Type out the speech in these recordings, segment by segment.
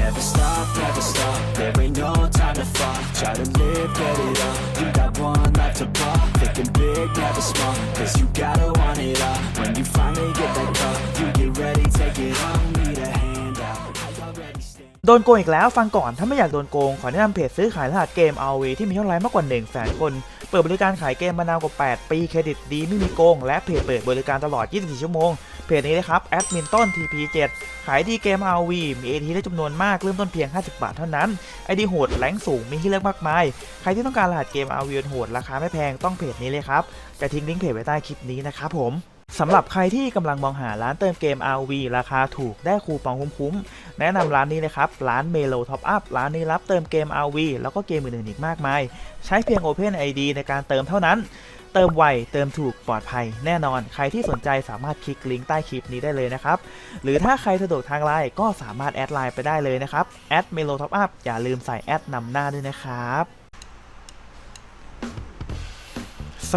Never stop, never stop. There ain't no time to fall. Try to live, get it up. You got one life to ball. Thinking big, never small. Cause you gotta want it all. When you finally get that call, you get ready, take it on. Need a hand out. I already stand. โดนโกงอีกแล้วฟังก่อนถ้าไม่อยากโดนโกง ขอแนะนำเพจซื้อขายรหัสเกม RV ที่มียอดไลค์มากกว่า1แสนคน เปิดบริการขายเกมมานานกว่า 8 ปีเครดิตดีไม่มีโกง และเพจเปิดบริการตลอด 24 ชั่วโมง เพจนี้นะครับแอดมินต้น TP7 ขายดีเกม RV มี AT ได้จำนวนมากเริ่มต้นเพียง 50 บาทเท่านั้น ID โหดแรงสูงมีให้เลือกมากมาย ใครที่ต้องการรหัสเกม RV โหดราคาไม่แพงต้องเพจนี้เลยครับจะทิ้งลิงก์เพจไว้ใต้คลิปนี้นะครับผมสำหรับใครที่กำลังมองหาร้านเติมเกม RV ราคาถูกได้คูปองคุ้มๆ แนะนำร้านนี้เลยครับ ร้าน Melo Top Up ร้านนี้รับเติมเกม RV แล้วก็เกมอื่นๆอีกมากมาย ใช้เพียง Open ID ในการเติมเท่านั้น เติมไว เติมถูกปลอดภัยแน่นอน ใครที่สนใจสามารถคลิกลิงก์ใต้คลิปนี้ได้เลยนะครับ หรือถ้าใครสะดวกทางไลน์ก็สามารถแอดไลน์ไปได้เลยนะครับ แอดเมโลท็อปอัพอย่าลืมใส่แอดนำหน้าด้วยนะครับ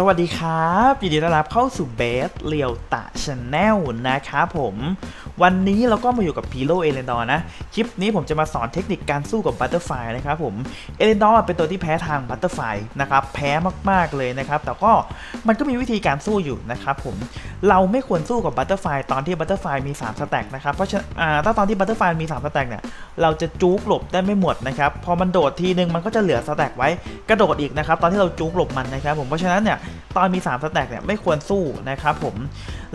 สวัสดีครับยินดีต้อนรับเข้าสู่เบสเรียวตะชาแนลนะครับผม วันนี้เราก็มาอยู่กับพีโ o เอเลนดอร์นะ คลิปนี้ผมจะมาสอนเทคนิคการสู้กับบัตเตอร์ไฟนะครับผม เอเลนดอร์เป็นตัวที่แพ้ทางบัตเตอร์ไฟนะครับ แพ้มากๆเลยนะครับ แต่ก็มันก็มีวิธีการสู้อยู่นะครับผม เราไม่ควรสู้กับบัตเตอร์ไฟตอนที่บัตเตอร์ไฟมี3สแต็กนะครับ เพราะฉะนั้นถ้าตอนที่บัตเตอร์ไฟมี3สแต็กเนี่ย เราจะจุกหลบได้ไม่หมดนะครับ พอมันโดดทีนึงมันก็จะเหลือสแต็กไว้ กระโดดอีกนะครับ ตอนที่เราจุกหลบมันนะครับผม เพราะฉะนั้นเนี่ยตอนมี3สแต็กเนี่ยไม่ควรสู้นะครับผม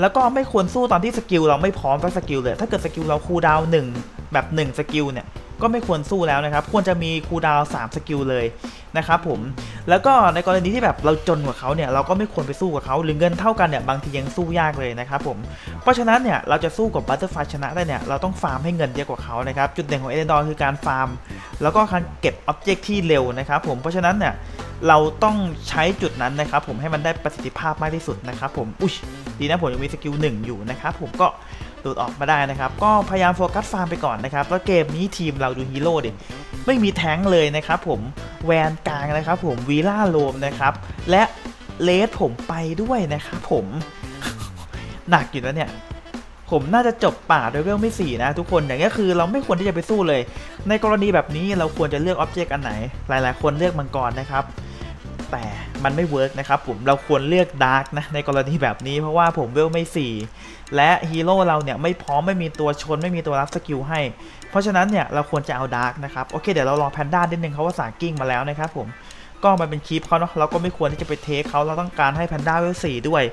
แล้วก็ไม่ควรสู้ตอนที่สกิลเราไม่พร้อมสักสกิลเลยถ้าเกิดสกิลเราคูลดาวน์หนึ่งแบบ1สกิลเนี่ย ก็ไม่ควรสู้แล้วนะครับ ควรจะมีคูดาวน์3สกิลเลยนะครับผม แล้วก็ในกรณีที่แบบเราจนกว่าเขาเนี่ย เราก็ไม่ควรไปสู้กับเขาหรือเงินเท่ากันเนี่ยบางทียังสู้ยากเลยนะครับผม เพราะฉะนั้นเนี่ยเราจะสู้กับบัตเตอร์ไฟชนะได้เนี่ยเราต้องฟาร์มให้เงินเยอะกว่าเขานะครับ จุดเด่นของเอเดนดอร์คือการฟาร์ม แล้วก็การเก็บอ็อบเจกต์ที่เร็วนะครับผม เพราะฉะนั้นเนี่ยเราต้องใช้จุดนั้นนะครับผมให้มันได้ประสิทธิภาพมากที่สุดนะครับผม อุ้ยดีนะผมยังมีสกิลหนึ่งอยู่นะครับผมก็ หลุดออกมาได้นะครับ ก็พยายามโฟกัสฟาร์มไปก่อนนะครับแล้วเกมนี้ทีมเราดูฮีโร่ดิไม่มีแท้งเลยนะครับผมแวนกลางนะครับผมวีล่าโลมนะครับและเลสผมไปด้วยนะครับผมหนักอยู่นะเนี่ยผมน่าจะจบป่าโดยเวลไม่สี่นะทุกคนอย่างนี้คือเราไม่ควรที่จะไปสู้เลย ในกรณีแบบนี้เราควรจะเลือกอ็อบเจกต์อันไหน หลายๆ คนเลือกมังกรนะครับ แต่มันไม่เวิร์กนะครับผมเราควรเลือกดาร์กนะในกรณีแบบนี้เพราะว่าผมเวลไม่สี่และฮีโร่เราเนี่ยไม่พร้อมไม่มีตัวชนไม่มีตัวรับสกิลให้ เพราะฉะนั้นเนี่ยเราควรจะเอาดาร์กนะครับโอเคเดี๋ยวเราลองแพนด้านิดนึงเขาว่าสากิ้งมาแล้วนะครับผมก็มันเป็นคลิปเขาเนาะเราก็ไม่ควรที่จะไปเทคเขาเราต้องการให้แพนด้าเวลสี่ด้วย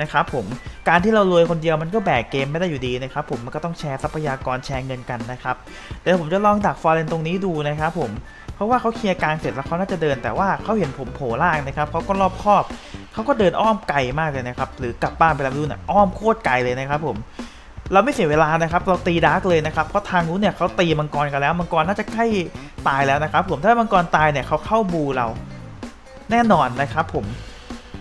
นะครับผมการที่เรารวยคนเดียวมันก็แบกเกมไม่ได้อยู่ดีนะครับผมมันก็ต้องแชร์ทรัพยากรแชร์เงินกันนะครับเดี๋ยวผมจะลองดักฟอร์เรนตรงนี้ดูนะครับผม เพราะว่าเขาเคลียร์กลางเสร็จแล้วเขาน่าจะเดิน แต่ว่าเขาเห็นผมโผล่ล่างนะครับเขาก็รอบคอบเขาก็เดินอ้อมไกลมากเลยนะครับ หรือกลับบ้านไปแล้วไม่รู้นะอ้อมโคตรไกลเลยนะครับผมเราไม่เสียเวลานะครับ เราตีดาร์กเลยนะครับ เพราะทางนู้นเนี่ยเขาตีมังกรกันแล้ว มังกรน่าจะใกล้ตายแล้วนะครับ ผมถ้ามังกรตายเนี่ยเขาเข้าบูเรา แน่นอนนะครับ ผม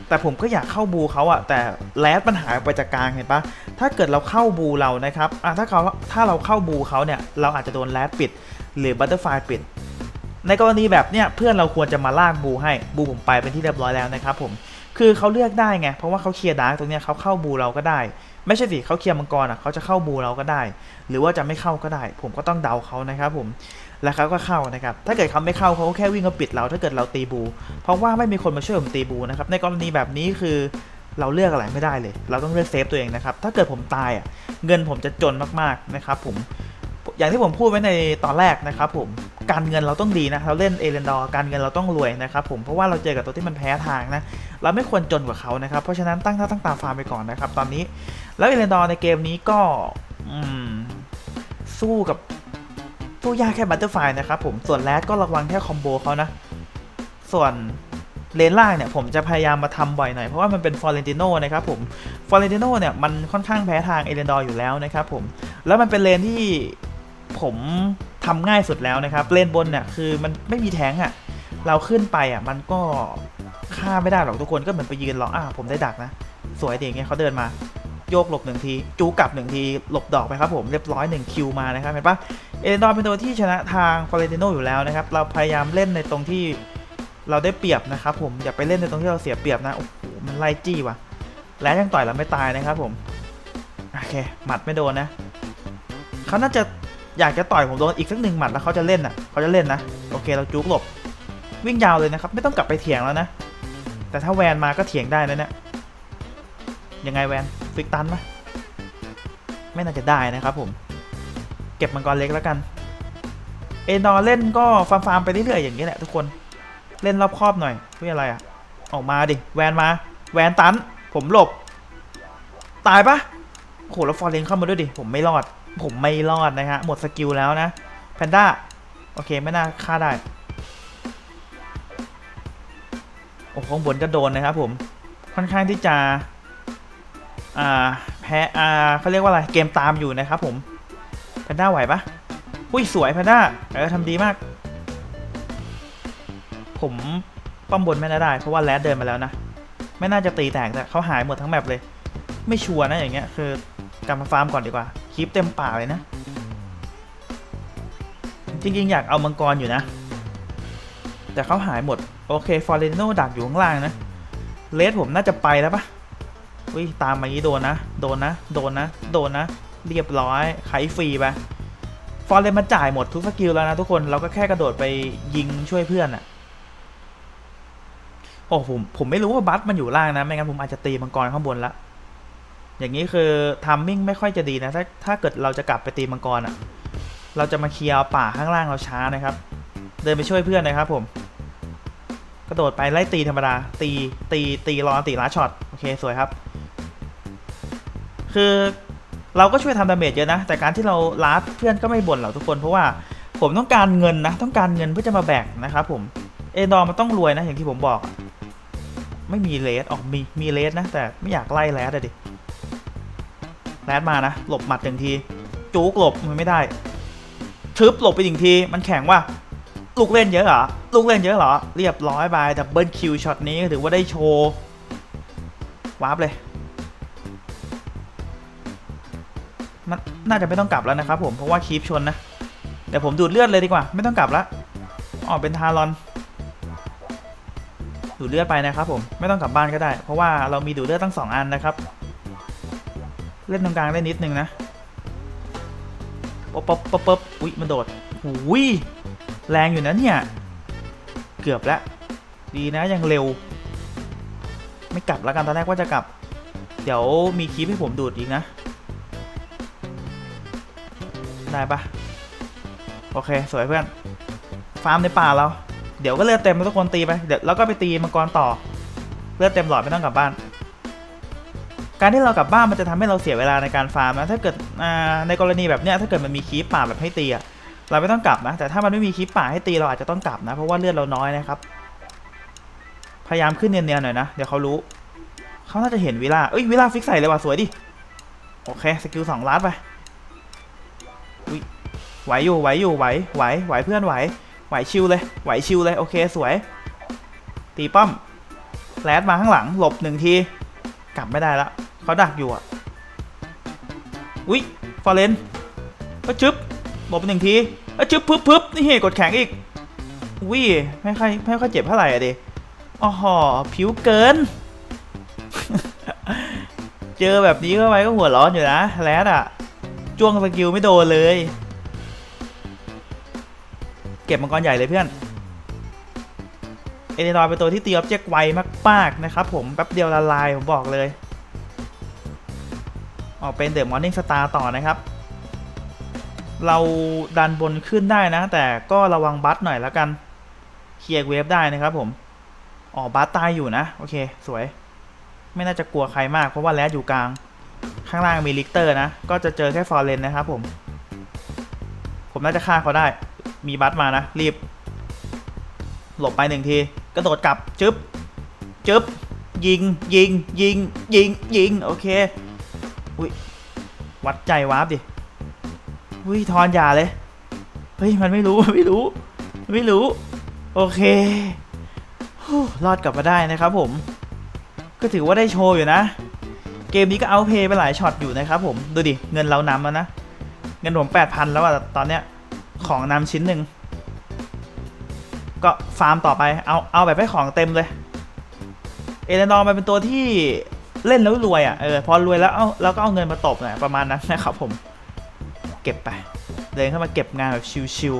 แต่ผมก็อยากเข้าบูเขาอะแต่แรดมันหายไปจากกลางเห็นปะถ้าเกิดเราเข้าบูเรานะครับอะถ้าเขาถ้าเราเข้าบูเขาเนี่ย เราอาจจะโดนแรดปิด หรือบัตเตอร์ไฟปิด ในกรณีแบบเนี้ยเพื่อนเราควรจะมาลากบูให้บูผมไปเป็นที่เรียบร้อยแล้วนะครับผมคือเขาเลือกได้ไงเพราะว่าเขาเคลียร์ดาร์กตรงเนี้ยเขาเข้าบูเราก็ได้ ไม่ใช่สิเขาเคลียร์มังกรอะเขาจะเข้าบูเราก็ได้ หรือว่าจะไม่เข้าก็ได้ ผมก็ต้องเดาเขานะครับผมแล้วเขาก็เข้านะครับถ้าเกิดเขาไม่เข้าเขาก็แค่วิ่งมาปิดเรา ถ้าเกิดเราตีบู เพราะว่าไม่มีคนมาช่วยผมตีบูนะครับในกรณีแบบนี้คือเราเลือกอะไรไม่ได้เลย เราต้องเลือกเซฟตัวเองนะครับถ้าเกิดผมตายอะเงินผมจะจนมากๆนะครับผมอย่างที่ผมพูดไว้ในตอนแรกนะครับผม การเงินเราต้องดีนะเราเล่นเอเลนดอร์การเงินเราต้องรวยนะครับผมเพราะว่าเราเจอกับตัวที่มันแพ้ทางนะเราไม่ควรจนกว่าเขานะครับเพราะฉะนั้นตั้งท่าตั้งตาฟาร์มไปก่อนนะครับตอนนี้แล้วเอเลนดอร์ในเกมนี้ก็สู้กับสู้ยากแค่บัตเตอร์ไฟนะครับผมส่วนแรดก็ระวังแค่คอมโบเขานะส่วนเลนล่างเนี่ยผมจะพยายามมาทำบ่อยหน่อยเพราะว่ามันเป็นฟอร์เรนติโนนะครับผมฟอร์เรนติโนเนี่ยมันค่อนข้างแพ้ทางเอเลนดอร์อยู่แล้วนะครับผมแล้วมันเป็นเลนที่ผม ทำง่ายสุดแล้วนะครับ เลนบนเนี่ยคือมันไม่มีแทงค์อะเราขึ้นไปอะมันก็ฆ่าไม่ได้หรอกทุกคนก็เหมือนไปยืนรออ่าผมได้ดักนะ สวยดีอย่างเงี้ยเขาเดินมาโยกหลบหนึ่งที จูกลับหนึ่งที หลบดอกไปครับผม เรียบร้อยหนึ่งคิวมานะครับ เห็นปะเอเดนดอนเป็นตัวที่ชนะทางฟอเรนติโนอยู่แล้วนะครับ เราพยายามเล่นในตรงที่เราได้เปรียบนะครับผม อย่าไปเล่นในตรงที่เราเสียเปรียบนะ โอ้โห มันไล่จี้ว่ะ และยังต่อยเราไม่ตายนะครับผม โอเค หมัดไม่โดนนะ เขาน่าจะ อยากจะต่อยผมโดนอีกสักหนึ่งหมัดแล้วเขาจะเล่นอะเขาจะเล่นนะโอเคเราจุกหลบ วิ่งยาวเลยนะครับ ไม่ต้องกลับไปเถียงแล้วนะ แต่ถ้าแวนมาก็เถียงได้นะเนี่ยยังไงแวนฟิกตันไหมไม่น่าจะได้นะครับผม เก็บมังกรเล็กแล้วกัน เอนอเล่นก็ฟาร์มๆไปเรื่อยๆอย่างนี้แหละทุกคนเล่นรอบครอบหน่อยเพื่ออะไรอะ ออกมาดิแวนมาแวนตัน ผมหลบ ตายปะโอ้โหแล้วฟอร์เรนเข้ามาด้วยดิ ผมไม่รอด ผมไม่รอดนะฮะ หมดสกิลแล้วนะ แพนด้า โอเค ไม่น่าฆ่าได้ โอ้ข้างบนก็โดนนะครับผม ค่อนข้างที่จะ อ่า แพ้ อ่าเขาเรียกว่าอะไร เกมตามอยู่นะครับผม แพนด้าไหวปะอุ้ย สวยแพนด้า เออทำดีมาก ผมป้อมบนไม่น่าได้ เพราะว่าแรดเดินมาแล้วนะ ไม่น่าจะตีแตกแต่เขาหายหมดทั้งแมปเลย ไม่ชัวร์นะอย่างเงี้ย คือกลับมาฟาร์มก่อนดีกว่า คีปเต็มป่าเลยนะ จริงๆ อยากเอามังกรอยู่นะ แต่เขาหายหมด โอเค ฟอร์เรนโนดักอยู่ข้างล่างนะ เลสผมน่าจะไปแล้วปะอุ้ย ตามมางี้โดนนะ โดนนะ โดนนะ โดนนะ เรียบร้อยไขฟรีไปฟอร์เรนมันจ่ายหมดทุกสกิลแล้วนะทุกคน เราก็แค่กระโดดไปยิงช่วยเพื่อนอะโอ้ผมผมไม่รู้ว่าบัสมันอยู่ล่างนะ ไม่งั้นผมอาจจะตีมังกรข้างบนละ อย่างนี้คือทัมมิ่งไม่ค่อยจะดีนะ ถ้าถ้าเกิดเราจะกลับไปตีมังกรอะเราจะมาเคลียร์ป่าข้างล่างเราช้านะครับ เดินไปช่วยเพื่อนนะครับผม กระโดดไปไล่ตีธรรมดา ตีตีตีรอตีล้าช็อตโอเคสวยครับ คือเราก็ช่วยทำดาเมจเยอะนะ แต่การที่เราล้าเพื่อนก็ไม่บ่นหรอกทุกคน เพราะว่าผมต้องการเงินนะ ต้องการเงินเพื่อจะมาแบกนะครับผม เอดอร์มันต้องรวยนะ อย่างที่ผมบอก ไม่มีเลสออกมีมีเลสนะ แต่ไม่อยากไล่แรดอะดิ แรดมานะ หลบหมัดหนึ่งทีจูกหลบมันไม่ได้ชึบหลบไปหนึ่งที มันแข็งว่ะลูกเล่นเยอะเหรอ ลูกเล่นเยอะเหรอ เรียบร้อยไปดับเบิลคิวช็อตนี้ถือว่าได้โชว์วาร์ปเลย มันน่าจะไม่ต้องกลับแล้วนะครับผม เพราะว่าคีปชนนะเดี๋ยวผมดูดเลือดเลยดีกว่า ไม่ต้องกลับละอ๋อเป็นทารอน ดูดเลือดไปนะครับผม ไม่ต้องกลับบ้านก็ได้ เพราะว่าเรามีดูดเลือดตั้งสองอันนะครับ เล่นตรงกลางได้นิดนึงนะป๊บป๊บป๊บป๊บอุ๊ยมันโดดหูยแรงอยู่นะเนี่ย เกือบแล้ว ดีนะยังเร็ว ไม่กลับแล้วกันตอนแรกว่าจะกลับ เดี๋ยวมีคลิปให้ผมดูดอีกนะ ได้ปะโอเค สวยเพื่อน ฟาร์มในป่าเรา เดี๋ยวก็เลือดเต็มแล้วทุกคนตีไป เดี๋ยวแล้วก็ไปตีมังกรต่อ เลือดเต็มหลอดไม่ต้องกลับบ้าน การที่เรากลับบ้านมันจะทำให้เราเสียเวลาในการฟาร์มนะถ้าเกิดในกรณีแบบเนี้ยถ้าเกิดมันมีคีปป่าแบบให้ตีอะเราไม่ต้องกลับนะแต่ถ้ามันไม่มีคลิปป่าให้ตีเราอาจจะต้องกลับนะเพราะว่าเลือดเราน้อยนะครับพยายามขึ้นเนียนๆหน่อยนะเดี๋ยวเขารู้เขาน่าจะเห็นวิลาเอ้ยวิลาฟิกใส่เลยว่ะสวยดิโอเคสกิลสองลัดไปอุ๊ยไหวอยู่ไหวอยู่ไหวไหวไหวเพื่อนไหวไหวชิวเลยไหวชิวเลยโอเคสวย ตีป้อมแลดมาข้างหลังหลบหนึ่งที กลับไม่ได้ละเขาดักอยู่อะอุ๊ยฟอร์เรนก็จึ๊บหลบไปหนึ่งทีแล้จึ๊บปึ๊บปึ๊บนี่กดแข็งอีกวิไม่ค่อยไม่ค่อยเจ็บเท่าไหร่อะดิอ๋อหอผิวเกิน เจอแบบนี้เข้าไปก็หัวร้อนอยู่นะแรดอะจ้วงสกิลไม่โดนเลย เก็บมังกรใหญ่เลยเพื่อน เอเดนอยเป็นตัวที่ตีออบเจกต์ไวมากๆนะครับผมแป๊บเดียวละลายผมบอกเลย ออกเป็นเดอะมอร์นิ่งสตาร์ต่อนะครับ เราดันบนขึ้นได้นะ แต่ก็ระวังบัสหน่อยแล้วกันเคลียร์เวฟได้นะครับผมอ๋อบัสตายอยู่นะ โอเค สวย ไม่น่าจะกลัวใครมากเพราะว่าแรดอยู่กลาง ข้างล่างมีลิกเตอร์นะ ก็จะเจอแค่ฟอร์เรนนะครับผม ผมน่าจะฆ่าเขาได้ มีบัสมานะ รีบ หลบไปหนึ่งที กระโดดกลับจึ๊บจึ๊บยิงยิงยิงยิงยิงโอเค อุ้ยวัดใจวาร์ปดิอุ้ยทอนอย่าเลย เฮ้ย มันไม่รู้ไม่รู้ ไม่รู้ โอเคฮู้รอดกลับมาได้นะครับผม ก็ถือว่าได้โชว์อยู่นะ เกมนี้ก็เอาเพย์ไปหลายช็อตอยู่นะครับผม ดูดิ เงินเรานำแล้วนะ เงินผมแปดพันแล้วอะตอนเนี้ย ของนำชิ้นหนึ่ง ก็ฟาร์มต่อไป เอาเอาแบบให้ของเต็มเลย เอเลนดอร์มันเป็นตัวที่เล่นแล้วรวยอะ่ะเออพอรวยแล้วเอาแล้วก็เอาเงินมาตบหนะประมาณนั้นนะครับผม เก็บไป เดินเข้ามาเก็บงานแบบชิว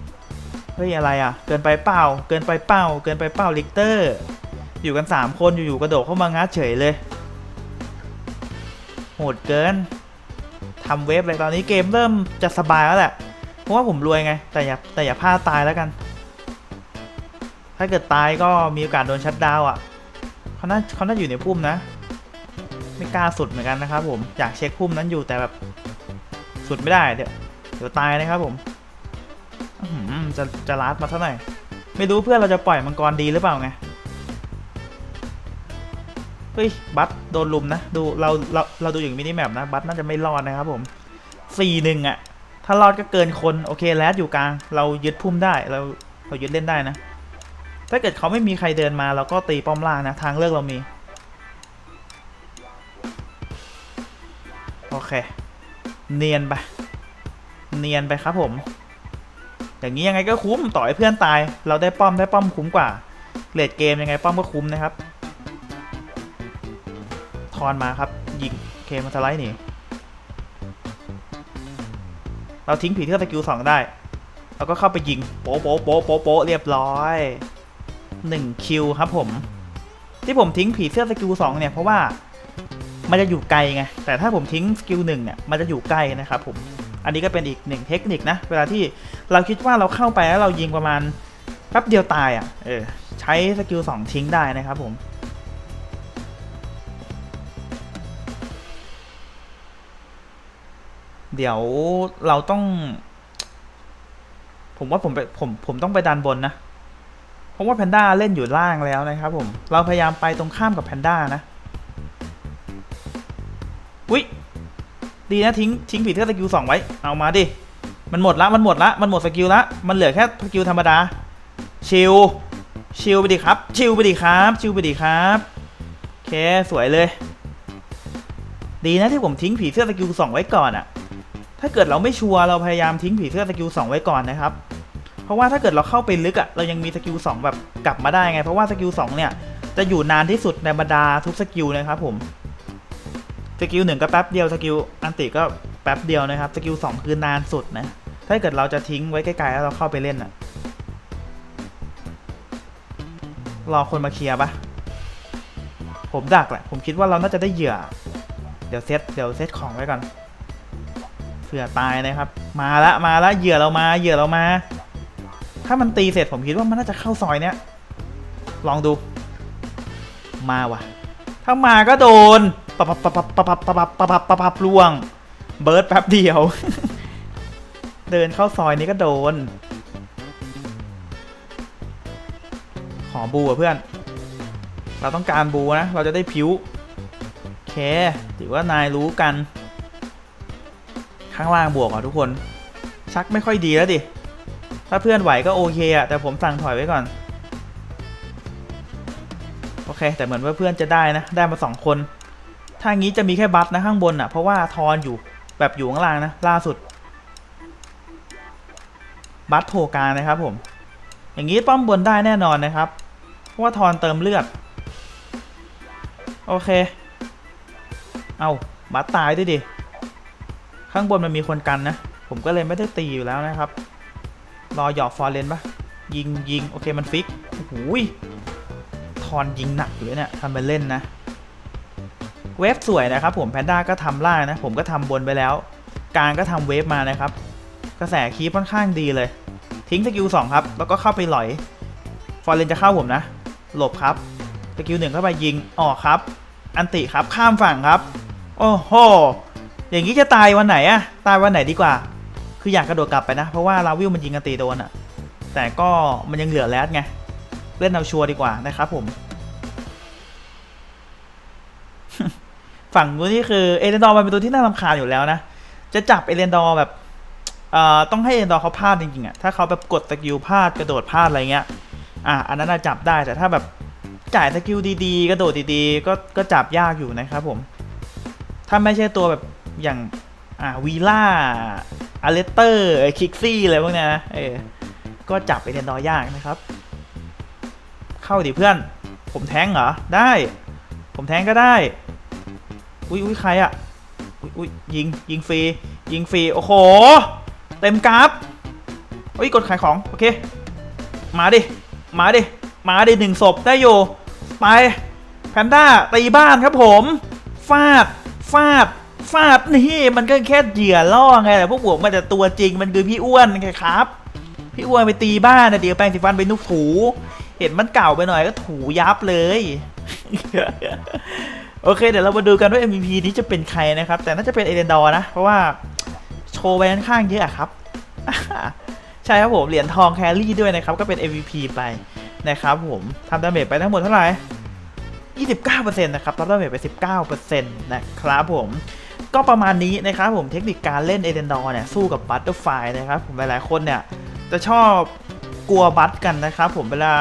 ๆเฮ้ยอะไรอะ เกินไปเปล่าเกินไปเปล่าเกินไปเปล่าลิกเตอร์ อยู่กัน 3 คนอยู่ๆกระโดดเข้ามางัดเฉยเลยโหดเกินทำเวฟเลยตอนนี้เกมเริ่มจะสบายแล้วแหละ เพราะว่าผมรวยไง แต่อย่าแต่อย่าพลาดตายแล้วกัน ถ้าเกิดตายก็มีโอกาสโดนชัดดาวน์อะเขาน่าเขาน่าอยู่ในพุ่มนะ ไม่กล้าสุดเหมือนกันนะครับผม อยากเช็คพุ่มนั้นอยู่แต่แบบสุดไม่ได้เดี๋ยวเดี๋ยวตายนะครับผมจะจะลัดมาเท่าไหร่ไม่รู้เพื่อนเราจะปล่อยมังกรดีหรือเปล่าไง เฮ้ย บัตโดนลุมนะ ดูเราเราเราดูอย่างมินิแมปนะ บัตน่าจะไม่รอดนะครับผมสี่หนึ่งอะ ถ้ารอดก็เกินคนโอเคแลดอยู่กลาง เรายึดพุ่มได้เราเรายึดเล่นได้นะ ถ้าเกิดเขาไม่มีใครเดินมาเราก็ตีป้อมล่างนะ ทางเลือกเรามี โอเค เนียนไป เนียนไปครับผม อย่างนี้ยังไงก็คุ้มต่อให้เพื่อนตาย เราได้ป้อมได้ป้อมคุ้มกว่าเลดเกมยังไงป้อมก็คุ้มนะครับ ทอนมาครับยิงเคมันสไลด์หนี เราทิ้งผีเทือกสกิลสองได้เราก็เข้าไปยิงโป๊ะโป๊ะโป๊ะโป๊ะโป๊ะเรียบร้อยหนึ่งคิวครับผม ที่ผมทิ้งผีเสื้อสกิลสองเนี่ยเพราะว่ามันจะอยู่ไกลไงแต่ถ้าผมทิ้งสกิลหนึ่งเนี่ยมันจะอยู่ใกล้นะครับผมอันนี้ก็เป็นอีกหนึ่งเทคนิคนะ เวลาที่เราคิดว่าเราเข้าไปแล้วเรายิงประมาณแป๊บเดียวตายอะเออใช้สกิลสองทิ้งได้นะครับผม เดี๋ยวเราต้อง ผมว่าผมไปผมผมต้องไปดันบนนะ เพราะว่าแพนด้าเล่นอยู่ล่างแล้วนะครับผม เราพยายามไปตรงข้ามกับแพนด้านะ อุ้ยดีนะทิ้งทิ้งผีเทือสกิลสองไว้ เอามาดิ มันหมดละมันหมดละมันหมดสกิลละ มันเหลือแค่สกิลธรรมดา ชิล ชิลไปดิครับ ชิลไปดิครับ ชิลไปดิครับโอเคสวยเลย ดีนะที่ผมทิ้งผีเสื้อสกิลสองไว้ก่อนอะ ถ้าเกิดเราไม่ชัวร์เราพยายามทิ้งผีเสื้อสกิล2ไว้ก่อนนะครับ เพราะว่าถ้าเกิดเราเข้าไปลึกอะ่ะเรายังมีสกิล2แบบกลับมาได้ไง เพราะว่าสกิล2เนี่ยจะอยู่นานที่สุดในบรรดาทุกสกิลนะครับผมสกิลหนึ่งก็แป๊บเดียวสกิลอันติก็แป๊บเดียวนะครับสกิล2คือนานสุดนะถ้าเกิดเราจะทิ้งไว้ไกลๆแล้วเราเข้าไปเล่นอะรอคนมาเคลียร์ปะผมดักแหละ ผมคิดว่าเราน่าจะได้เหยื่อ เดี๋ยวเซตเดี๋ยวเซตของไว้ก่อน เผื่อตายนะครับ มาละมาละเหยื่อเรามาเหยื่อเรามา ถ้ามันตีเสร็จผมคิดว่ามันน่าจะเข้าซอยเนี้ยลองดู มาว่ะ ถ้ามาก็โดนปับปับปับปับปับปับปับปับปับปับปับล่วง เบิร์ดแป๊บเดียว เดินเข้าซอยนี้ก็โดน ขอบูอะเพื่อน เราต้องการบูนะ เราจะได้ผิว โอเค ถือว่านายรู้กัน ข้างล่างบวกอะทุกคน ชักไม่ค่อยดีแล้วดิ ถ้าเพื่อนไหวก็โอเคอะแต่ผมสั่งถอยไว้ก่อน โอเค แต่เหมือนว่าเพื่อนจะได้นะ ได้มาสองคน ถ้างี้จะมีแค่บัฟนะข้างบนอะเพราะว่าทอนอยู่แบบอยู่ข้างล่างนะล่าสุด บัฟโผล่กลางนะครับผม อย่างนี้ป้อมบนได้แน่นอนนะครับ เพราะว่าทอนเติมเลือด โอเค เอาบัฟตายด้วยดิ ข้างบนมันมีคนกันนะ ผมก็เลยไม่ได้ตีอยู่แล้วนะครับ รอหยอกฟอร์เรนปะยิงยิงโอเคมันฟิกโอ้โหยทอนยิงหนักอยู่เลยเนี่ยทำไปเล่นนะ เวฟสวยนะครับผมแพนด้าก็ทำล่างนะ ผมก็ทำบนไปแล้ว กลางก็ทำเวฟมานะครับ กระแสคีปค่อนข้างดีเลย ทิ้งสกิลสองครับ แล้วก็เข้าไปหลอย ฟอร์เรนจะเข้าผมนะ หลบครับ สกิลหนึ่งเข้าไปยิงออกครับ อันติครับข้ามฝั่งครับ โอ้โห อย่างนี้จะตายวันไหนอะตายวันไหนดีกว่า คืออยากกระโดดกลับไปนะ เพราะว่าลาวิลมันยิงกันตีโดนอะแต่ก็มันยังเหลือแรดไง เล่นเอาชัวร์ดีกว่านะครับผม ฝั่งนู้นนี่คือเอเลนดอร์มันเป็นตัวที่น่ารำคาญอยู่แล้วนะ จะจับเอเลนดอร์แบบเอ่อต้องให้เอเลนดอร์เขาพลาดจริงๆอะถ้าเขาแบบกดสกิลพลาดกระโดดพลาดอะไรเงี้ย อะอันนั้นจับได้แต่ถ้าแบบจ่ายสกิลดีๆ กระโดดดีๆ ก็ก็จับยากอยู่นะครับผม ถ้าไม่ใช่ตัวแบบ อย่างอ่าวีล่าอเลสเตอร์คิกซี่อะไรพวกเนี้ยนะเออก็จับไปเรียนดอยากนะครับ เข้าดิเพื่อน ผมแทงเหรอ ได้ ผมแทงก็ได้ อุ้ยอุ้ยใครอะอุ้ยอุ้ยยิงยิงฟรียิงฟรีโอ้โห เต็มกราฟเฮ้ยกดขายของ โอเค มาดิ มาดิ มาดิหนึ่งศพได้อยู่ ไป แพนด้าตีบ้านครับผม ฟาด ฟาด ฟาดนี่มันก็แค่เหยื่อล่อไงแต่พวกผมมันจะตัวจริงมันคือพี่อ้วนไงครับ พี่อ้วนไปตีบ้านนะเดี๋ยวแปรงสีฟันไปนุกถู เห็นมันเก่าไปหน่อยก็ถูยับเลย โอเค เดี๋ยวเรามาดูกันว่า MVP นี้จะเป็นใครนะครับ แต่น่าจะเป็นเอเดนดอร์นะ เพราะว่าโชว์ไปค่อนข้างเยอะอะครับ ใช่ครับผมเหรียญทองแครี่ด้วยนะครับ ก็เป็น MVP ไปนะครับผมทำดาเมจไปทั้งหมดเท่าไหร่29%นะครับรับดาเมจไป 19%นะครับผม ก็ประมาณนี้นะครับผมเทคนิคการเล่นเอเดนดอร์เนี่ยสู้กับบัตเตอร์ไฟนะครับผมหลายๆคนเนี่ยจะชอบกลัวบัตกันนะครับผมเวลา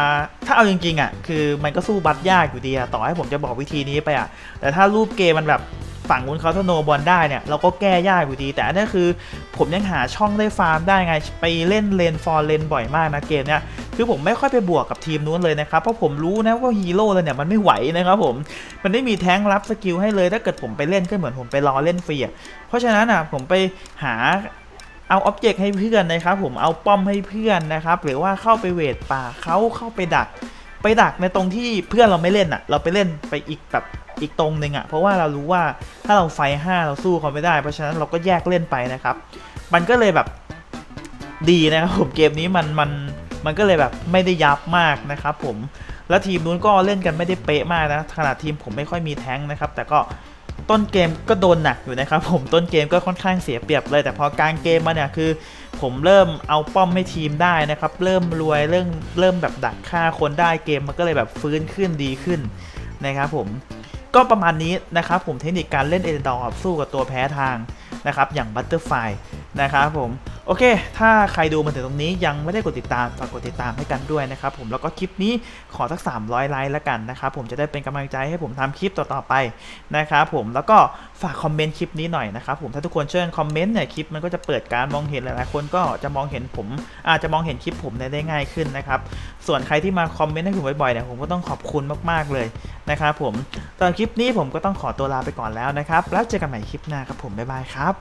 ถ้าเอาจริงๆอะคือมันก็สู้บัตยากอยู่ดีอะต่อให้ผมจะบอกวิธีนี้ไปอะแต่ถ้ารูปเกมมันแบบฝั่งนู้นเขาสโนบอลได้เนี่ยเราก็แก้ยากอยู่ดี แต่อันนี้คือผมยังหาช่องได้ฟาร์มได้ไง ไปเล่นเลนฟอร์เลนบ่อยมากนะเกมเนี้ย คือผมไม่ค่อยไปบวกกับทีมนู้นเลยนะครับ เพราะผมรู้นะว่าฮีโร่เลยเนี่ยมันไม่ไหวนะครับผมมันไม่มีแท้งรับสกิลให้เลยถ้าเกิดผมไปเล่นก็เหมือนผมไปรอเล่นฟรีเพราะฉะนั้นอะผมไปหาเอาอ็อบเจกต์ให้เพื่อนนะครับผมเอาป้อมให้เพื่อนนะครับหรือว่าเข้าไปเวทป่าเขาเข้าไปดัก ไปดักในตรงที่เพื่อนเราไม่เล่นอะ เราไปเล่นไปอีกแบบอีกตรงหนึ่งอะเพราะว่าเรารู้ว่าถ้าเราไฟห้าเราสู้เขาไม่ได้ เพราะฉะนั้นเราก็แยกเล่นไปนะครับ มันก็เลยแบบดีนะครับผมเกมนี้มันมัน มันก็เลยแบบไม่ได้ยับมากนะครับผมแล้วทีมนู้นก็เล่นกันไม่ได้เป๊ะมากนะขนาดทีมผมไม่ค่อยมีแท้งนะครับ แต่ก็ต้นเกมก็โดนหนักอยู่นะครับผมต้นเกมก็ค่อนข้างเสียเปรียบเลย แต่พอกลางเกมมาเนี่ยคือ ผมเริ่มเอาป้อมให้ทีมได้นะครับ เริ่มรวยเริ่มเริ่มแบบดักฆ่าคนได้เกมมันก็เลยแบบฟื้นขึ้นดีขึ้นนะครับผมก็ประมาณนี้นะครับผมเทคนิคการเล่นเอเดนดอร์สู้กับตัวแพ้ทางนะครับอย่างบัตเตอร์ไฟนะครับผม โอเค ถ้าใครดูมาถึงตรงนี้ยังไม่ได้กดติดตามฝากกดติดตามให้กันด้วยนะครับผม แล้วก็คลิปนี้ขอสัก 300 ไลค์แล้วกันนะครับผมจะได้เป็นกำลังใจให้ผมทำคลิปต่อๆไปนะครับผม แล้วก็ฝากคอมเมนต์คลิปนี้หน่อยนะครับผม ถ้าทุกคนช่วยคอมเมนต์เนี่ยคลิปมันก็จะเปิดการมองเห็นหลายๆคนก็จะมองเห็นผม อาจจะมองเห็นคลิปผมได้ง่ายขึ้นนะครับ ส่วนใครที่มาคอมเมนต์ให้ผมบ่อยๆเนี่ยผมก็ต้องขอบคุณมากๆเลยนะครับผมตอนคลิปนี้ผมก็ต้องขอตัวลาไปก่อนแล้วนะครับ แล้วเจอกันใหม่คลิปหน้าครับผมบ๊ายบายครับ